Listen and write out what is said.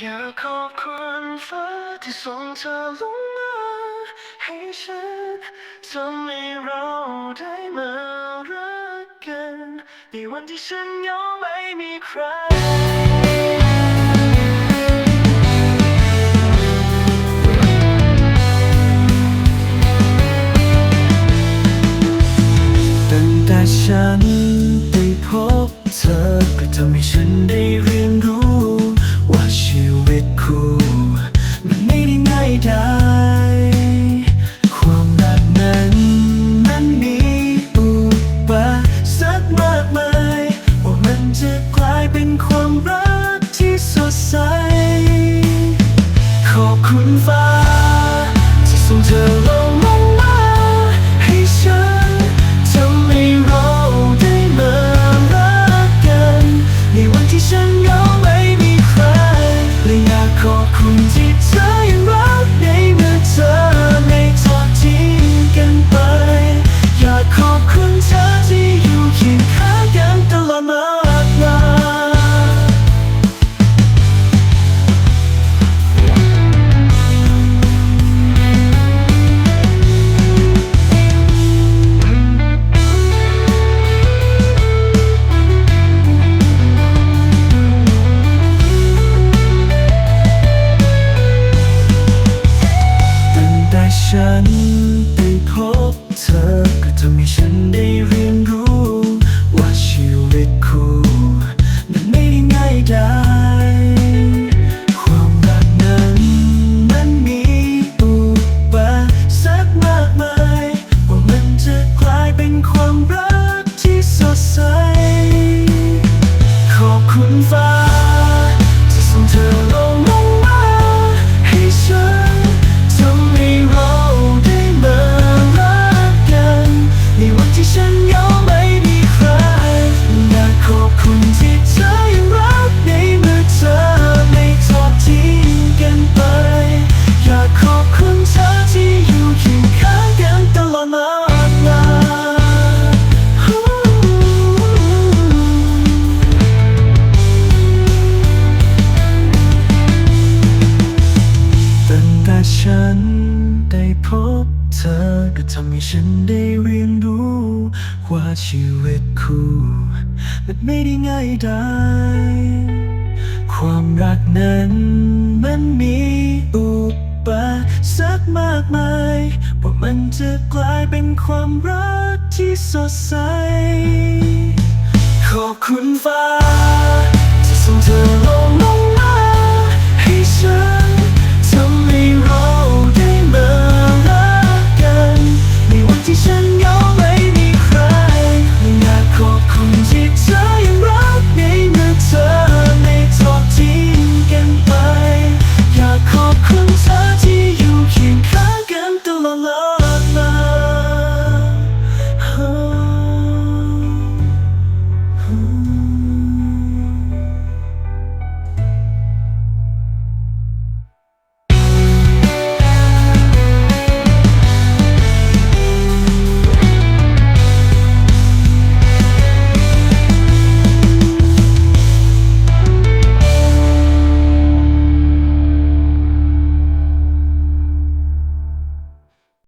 อยากขอบคุณฟ้าที่ส่งเธอลงมาให้ฉันทำให้เราได้มารักกันในวันที่ฉันยังไม่มีใคร จะส่งเธอลงมาให้ฉันทำให้เราได้มารักกัน ในวันที่ฉัน দেখো ำให้ฉันได้เรียนรู้ว่าชีวิตคู่มันไม่ได้ง่ายดายความรักนั้นมันมีอุปสรรคมากมายว่ามันจะกลายเป็นความรักที่สดใส ขอบคุณฟ้า